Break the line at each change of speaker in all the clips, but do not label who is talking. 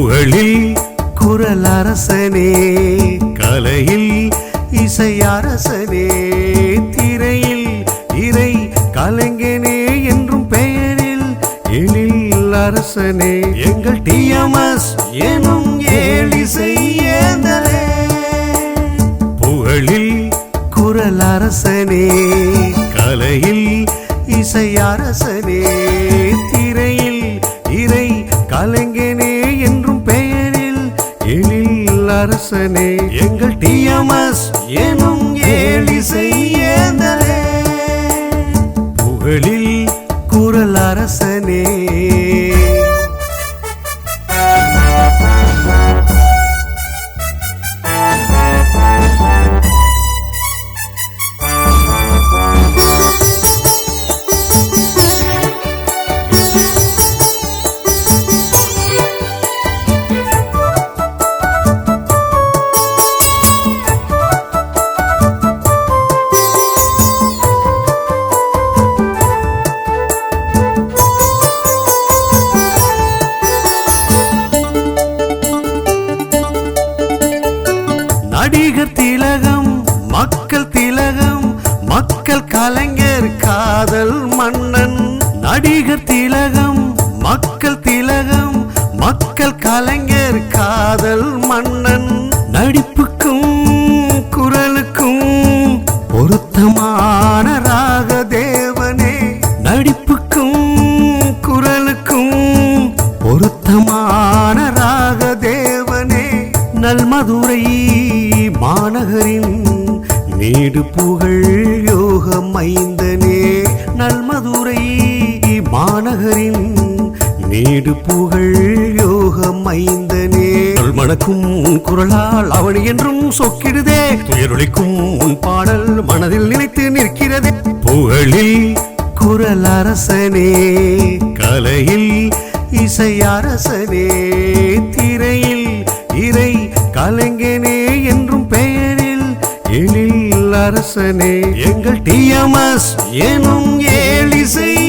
புகழில் குரல் அரசனே கலையில் இசை அரசனே திரையில் இறை கலைஞனே என்றும் பெயரில் எழில் அரசனே எங்கள் டிஎம்எஸ் எனும் ஏழிசை ஏந்தலே. புகழில் குரல் அரசனே கலையில் இசை எழில் எங்கள் டிஎம்எஸ் ஏனோ நடிகர் திலகம் மக்கள் திலகம் மக்கள் கலைஞர் காதல் மன்னன். நடிகர் திலகம் மக்கள் திலகம் மக்கள் கலைஞர் புகழ் யோகம் ஐந்தனே. நல்மதுரை மாநகரின் நீடு புகழ் யோகம் ஐந்தனே. மணக்கும் உன் குரலால் அவள் என்றும் சொக்கிடுதே. துயரொலிக்கும் உன் பாடல் மனதில் நினைத்து நிற்கிறது. புகழில் குரல் அரசனே கலையில் இசை அரசனே திரையில் அரசனே. எங்கள் டிஎம்எஸ் எனும் ஏழிசை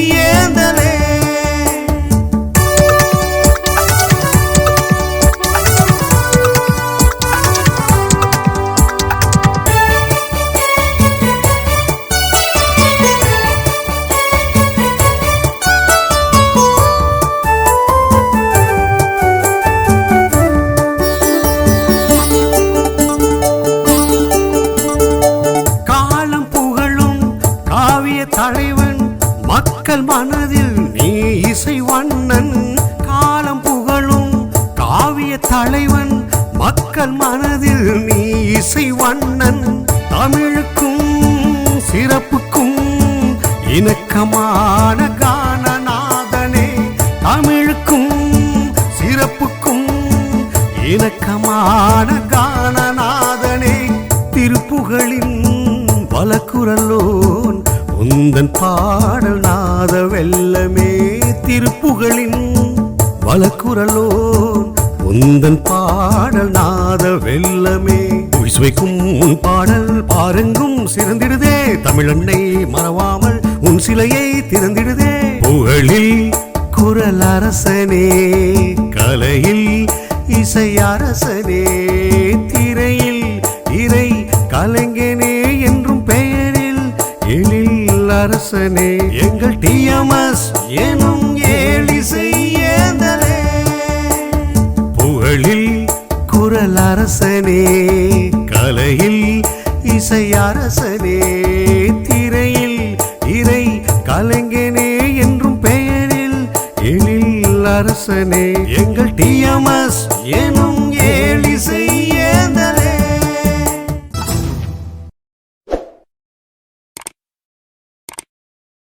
தலைவன் மக்கள் மனதில் நீ இசை வண்ணன். தமிழுக்கும் சிறப்புக்கும் இணக்கமான கானநாதனே. தமிழுக்கும் சிறப்புக்கும் இணக்கமான கானநாதனே. திருப்புகழின் வலக்குரலோன் உந்தன் பாடல் நாத வெல்லமே திருப்புகழின் வலக்குரலோன் உந்தன் பாடல் நாத வெல்லமே. சுவைக்கும் உன் பாடல் பாருங்கும் சிறந்திடுதே. தமிழன்னை மறவாமல் உன் சிலையை திறந்திடுதே. புகழில் குரல் அரசனே கலையில் இசை அரசனே திரையில் இறை கலைஞனே என்றும் பெயரில் எழில் அரசனே. எங்கள் டிஎம்எஸ் எனும் அரசனே திரையில் இறை கலைஞனே என்றும் பெயரில் எழில் அரசனே. எங்கள் டிஎம்எஸ் எனும்